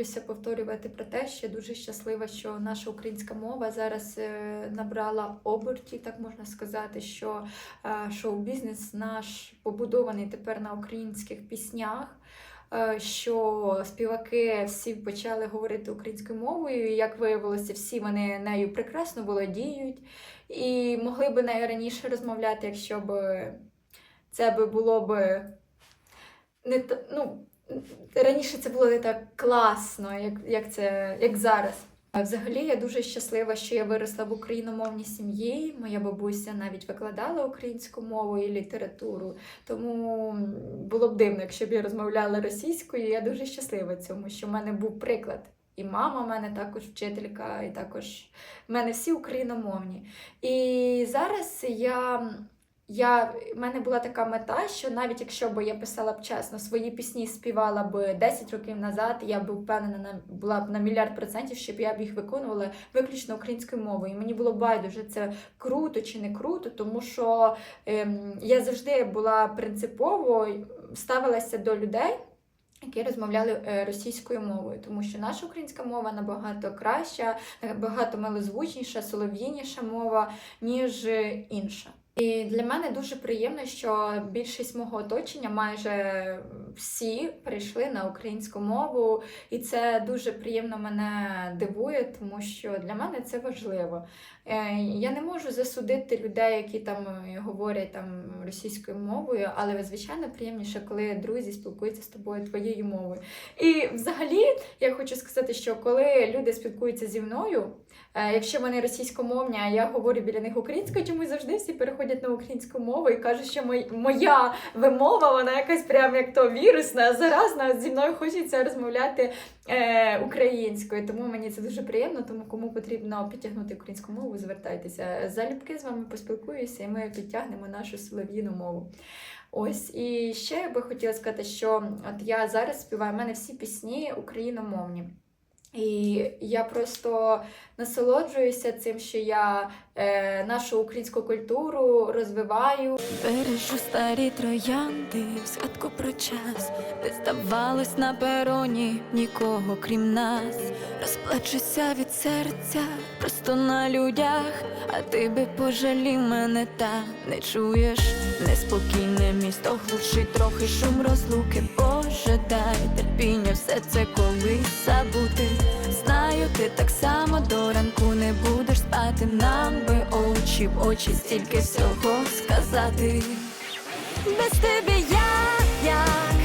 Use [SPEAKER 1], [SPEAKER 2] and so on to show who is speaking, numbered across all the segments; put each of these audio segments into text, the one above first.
[SPEAKER 1] Втомлюся повторювати про те, що я дуже щаслива, що наша українська мова зараз е, набрала оберті, так можна сказати, що е, шоу-бізнес наш побудований тепер на українських піснях. е, Що співаки всі почали говорити українською мовою, і як виявилося, всі вони нею прекрасно володіють і могли би нею раніше розмовляти, якщо б це було б не ну, раніше це було не так класно, як, як, це, як зараз. А взагалі я дуже щаслива, що я виросла в україномовній сім'ї. Моя бабуся навіть викладала українську мову і літературу. Тому було б дивно, якщо б я розмовляла російською. Я дуже щаслива цьому, що в мене був приклад. І мама в мене також вчителька, і також в мене всі україномовні. І зараз я я, в мене була така мета, що навіть якщо б я писала б чесно, свої пісні співала б 10 років назад, я б впевнена на була б на мільярд процентів, щоб я б їх виконувала виключно українською мовою. І мені було байдуже, це круто чи не круто, тому що ем, я завжди була принципово ставилася до людей. Які розмовляли е, російською мовою, тому що наша українська мова набагато краща, набагато милозвучніша, солов'їніша мова, ніж інша. І для мене дуже приємно, що більшість мого оточення, майже всі, перейшли на українську мову, і це дуже приємно мене дивує, тому що для мене це важливо. Е, Я не можу засудити людей, які там говорять там російською мовою, але звичайно приємніше, коли друзі спілкуються з тобою твоєю мовою. І взагалі я хочу сказати, що коли люди спілкуються зі мною. Е, Якщо вони російськомовні, а я говорю біля них українською, чомусь завжди всі переходять на українську мову і кажуть, що моя вимова, вона якась прям як то вірусна, заразна. Зі мною хочеться розмовляти е, українською. Тому мені це дуже приємно. Тому кому потрібно підтягнути українську мову, звертайтеся. Залюбки з вами поспілкуюся, і ми підтягнемо нашу солов'їну мову. Ось і ще я би хотіла сказати, що от я зараз співаю, в мене всі пісні україномовні. І я просто насолоджуюся цим, що я е, нашу українську культуру розвиваю.
[SPEAKER 2] Бережу старі троянди, в згадку про час, де здавалось на пероні нікого крім нас. Розплачуся від серця, просто на людях, а ти би пожалів мене, та не чуєш. Неспокійне місто глушить трохи шум розлуки. Дай терпіння, все це колись забути. Знаю, ти так само до ранку не будеш спати. Нам би очі в очі стільки всього сказати. Без тебе я як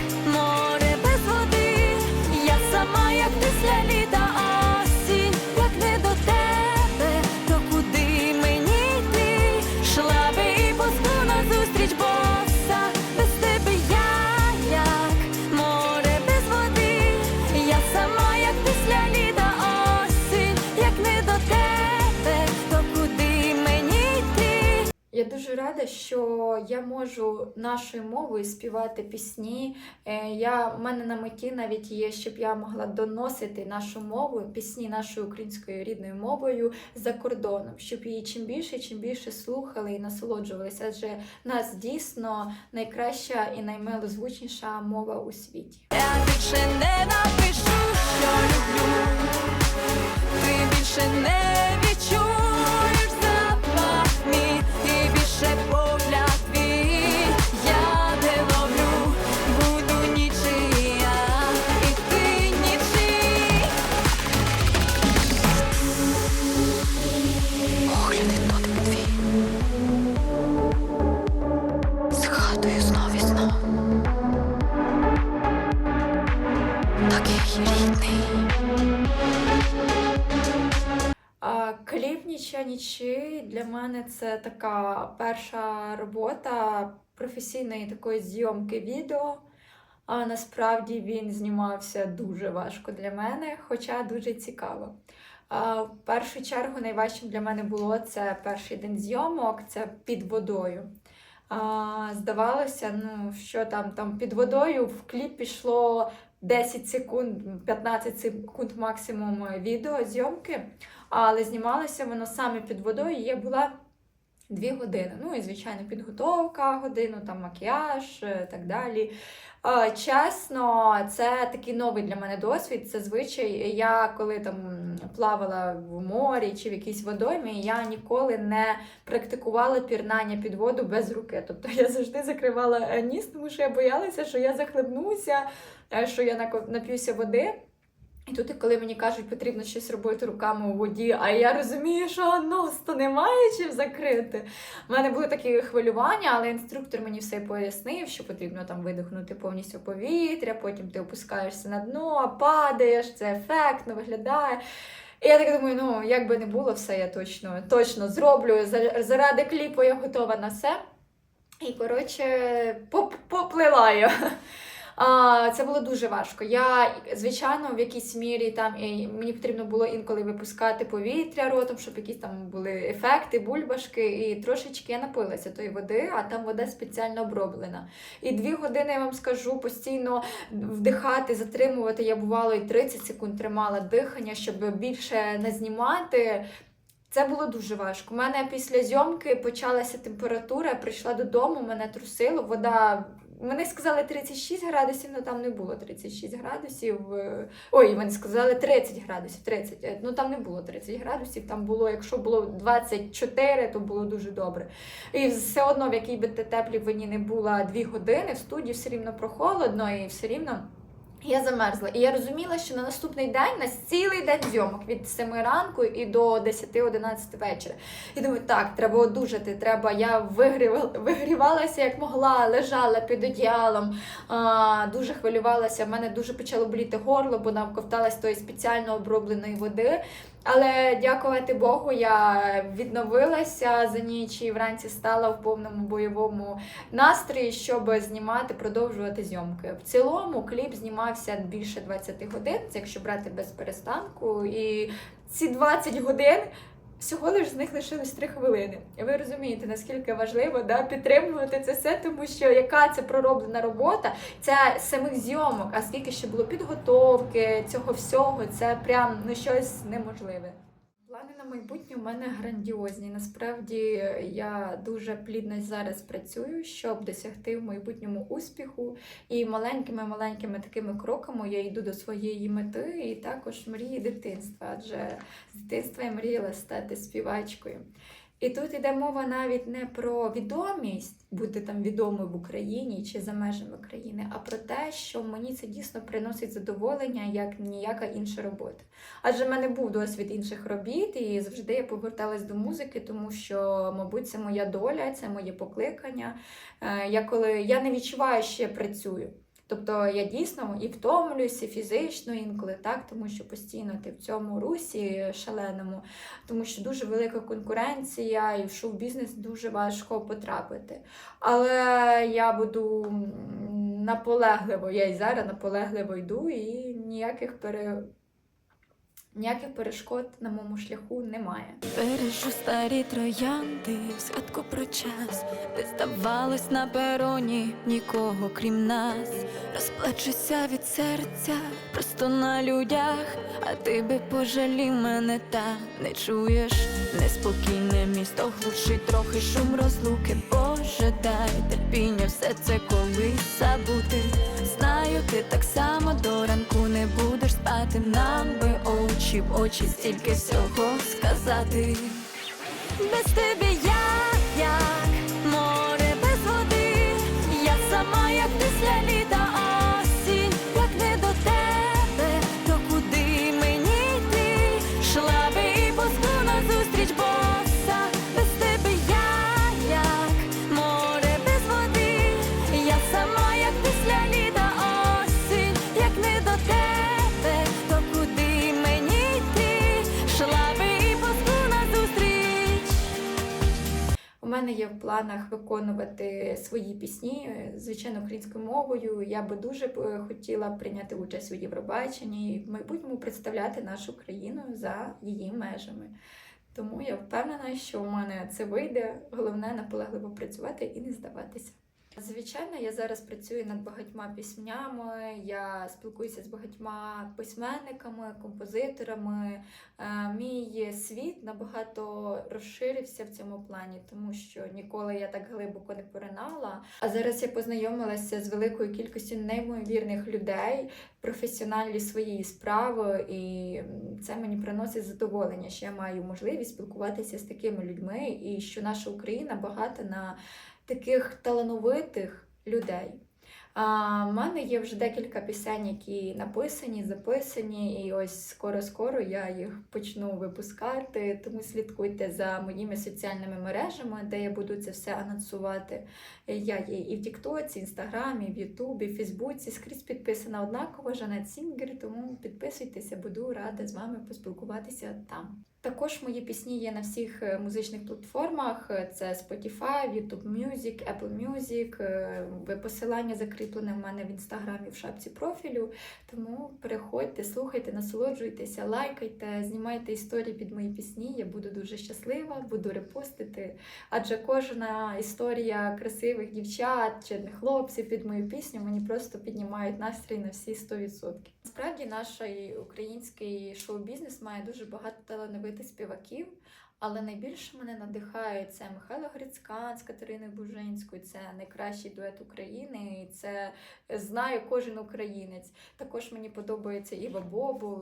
[SPEAKER 1] що я можу нашою мовою співати пісні. Е, Я, в мене на меті навіть є, щоб я могла доносити нашу мову, пісні нашою українською рідною мовою за кордоном, щоб її чим більше, чим більше слухали і насолоджувалися. Адже нас дійсно найкраща і наймилозвучніша мова у світі.
[SPEAKER 2] Я більше не напишу, що люблю. Ти більше не
[SPEAKER 1] Нічя нічий для мене це така перша робота професійної такої зйомки відео. А насправді він знімався дуже важко для мене, хоча дуже цікаво. В першу чергу найважчим для мене було це перший день зйомок, це під водою. Здавалося, ну що там, там під водою в кліп пішло 10 секунд, 15 секунд максимум відео зйомки, але знімалося воно саме під водою. Я була Дві години. Ну і звичайно, підготовка годину, там макіяж, е, так далі. Чесно, це такий новий для мене досвід. Це звичай. Я коли там плавала в морі чи в якійсь водоймі, я ніколи не практикувала пірнання під воду без руки. Тобто я завжди закривала е, ніс, тому що я боялася, що я захлебнуся, е, що я нап'юся води. І тут, коли мені кажуть, потрібно щось робити руками у воді, а я розумію, що нос то немає чим закрити. У мене були такі хвилювання, але інструктор мені все пояснив, що потрібно там видихнути повністю повітря, потім ти опускаєшся на дно, падаєш, це ефектно виглядає. І я так думаю, ну як би не було, все я точно, точно зроблю. Заради кліпу я готова на все. І коротше, поп- поплила я. А, це було дуже важко. Я, звичайно, в якійсь мірі там і мені потрібно було інколи випускати повітря ротом, щоб якісь там були ефекти, бульбашки, і трошечки я напилася тої води, а там вода спеціально оброблена. І дві години я вам скажу постійно вдихати, затримувати. Я бувало і 30 секунд тримала дихання, щоб більше не знімати. Це було дуже важко. У мене після зйомки почалася температура, я прийшла додому, мене трусило, вода. Вони сказали 36 градусів, але там не було 36 градусів. Е, Ой, вони сказали 30 градусів, 30. Е, Ну там не було 30 градусів, там було, якщо було 24, то було дуже добре. І все одно, в якій би ти теплій вині не була 2 години, в студії все рівно прохолодно і все рівно. Я замерзла. І я розуміла, що на наступний день, на цілий день зйомок від 7 ранку і до 10-11 вечора. І думаю, так, треба одужати, треба. Я вигрівала, вигрівалася як могла, лежала під одіялом, а, дуже хвилювалася. В мене дуже почало боліти горло, бо навковталась тої спеціально обробленої води. Але дякувати Богу, я відновилася за ніч і вранці стала в повному бойовому настрої, щоб знімати, продовжувати зйомки. В цілому кліп знімався більше 20 годин, це якщо брати без перестанку. І ці 20 годин. Всього лиш з них лишилось 3 хвилини. І ви розумієте, наскільки важливо да, підтримувати це все, тому що яка це пророблена робота, це самих зйомок, а скільки ще було підготовки цього всього, це прям ну щось неможливе. Плани на майбутнє у мене грандіозні. Насправді я дуже плідно зараз працюю, щоб досягти в майбутньому успіху. І маленькими-маленькими такими кроками я йду до своєї мети і також мрії дитинства, адже з дитинства я мріяла стати співачкою. І тут йде мова навіть не про відомість, бути там відомою в Україні чи за межами країни, а про те, що мені це дійсно приносить задоволення, як ніяка інша робота. Адже в мене був досвід інших робіт, і завжди я поверталась до музики, тому що, мабуть, це моя доля, це моє покликання. Е, Я коли я не відчуваю, що я працюю. Тобто я дійсно і втомлююся фізично інколи, так, тому що постійно ти в цьому русі шаленому, тому що дуже велика конкуренція, і в шоу-бізнес дуже важко потрапити. Але я буду наполегливо, я і зараз наполегливо йду, і ніяких пере... ніяких перешкод на моєму шляху немає.
[SPEAKER 2] Бережу старі троянди, в згадку про час, де здавалось на пероні нікого крім нас. Розплачуся від серця, просто на людях, а ти би пожалів мене, та не чуєш. Неспокійне місто глушить трохи шум розлуки. Боже, дай терпіння, все це колись забути. Знаю, ти так само до ранку не будеш спати. Нам би очі в очі стільки всього сказати. Без тебе
[SPEAKER 1] є в планах виконувати свої пісні, е, звичайно, українською мовою. Я би дуже е, хотіла прийняти участь у Євробаченні і в майбутньому представляти нашу країну за її межами. Тому я впевнена, що у мене це вийде. Головне наполегливо працювати і не здаватися. Звичайно, я зараз працюю над багатьма піснями. Я спілкуюся з багатьма письменниками, композиторами. Е, Мій світ набагато розширився в цьому плані, тому що ніколи я так глибоко не поринала. А зараз я познайомилася з великою кількістю неймовірних людей, професіоналі своєї справи, і це мені приносить задоволення, що я маю можливість спілкуватися з такими людьми, і що наша Україна багата на таких талановитих людей. В мене є вже декілька пісень, які написані, записані, і ось скоро-скоро я їх почну випускати. Тому слідкуйте за моїми соціальними мережами, де я буду це все анонсувати. Я є і в Тіктоці, Інстаграмі, в Ютубі, Фейсбуці. Скрізь підписана однаково Жанет Сінгер, тому підписуйтеся, буду рада з вами поспілкуватися там. Також мої пісні є на всіх е, музичних платформах: це Spotify, YouTube Music, Apple Music. е, ви- Посилання закріплене в мене в інстаграмі в шапці профілю. Тому переходьте, слухайте, насолоджуйтеся, лайкайте, знімайте історії під мої пісні. Я буду дуже щаслива, буду репостити. Адже кожна історія красивих дівчат чи хлопців під мою пісню мені просто піднімають настрій на всі 100%. Насправді наш український шоу-бізнес має дуже багато талановитих співаків. Але найбільше мене надихає це Михайло Грицькан з Катериною Бужинською, це найкращий дует України, і це знає кожен українець. Також мені подобається Іва Бобу.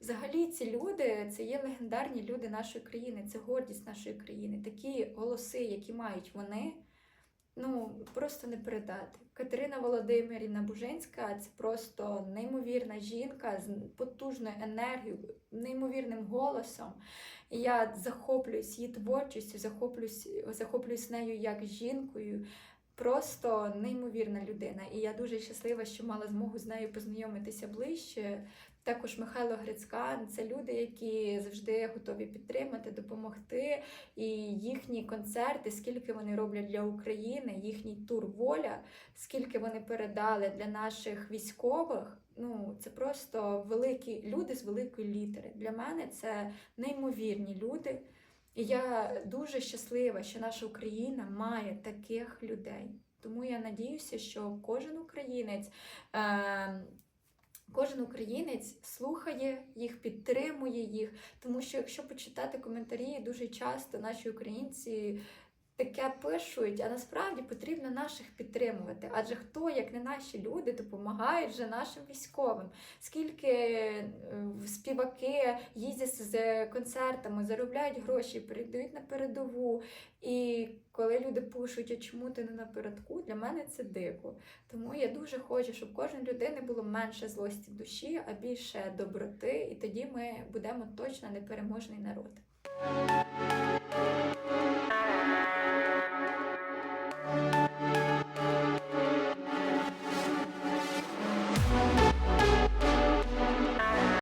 [SPEAKER 1] Взагалі, ці люди це є легендарні люди нашої країни, це гордість нашої країни. Такі голоси, які мають вони, ну просто не передати. Катерина Володимирівна Бужинська це просто неймовірна жінка з потужною енергією, неймовірним голосом. Я захоплююсь її творчістю, захоплююсь, захоплююсь нею як жінкою. Просто неймовірна людина. І я дуже щаслива, що мала змогу з нею познайомитися ближче. Також Михайло Грицькан це люди, які завжди готові підтримати, допомогти. І їхні концерти, скільки вони роблять для України, їхній тур воля, скільки вони передали для наших військових. Ну, це просто великі люди з великої літери. Для мене це неймовірні люди. І я дуже щаслива, що наша Україна має таких людей. Тому я надіюся, що кожен українець. Е- Кожен українець слухає їх, підтримує їх, тому що якщо почитати коментарі, дуже часто наші українці таке пишуть, а насправді потрібно наших підтримувати. Адже хто, як не наші люди, допомагають вже нашим військовим. Скільки е, співаки їздять з концертами, заробляють гроші, передають на передову. І коли люди пишуть, а чому ти не напередку, для мене це дико. Тому я дуже хочу, щоб кожен людини було менше злості в душі, а більше доброти, і тоді ми будемо точно непереможний народ.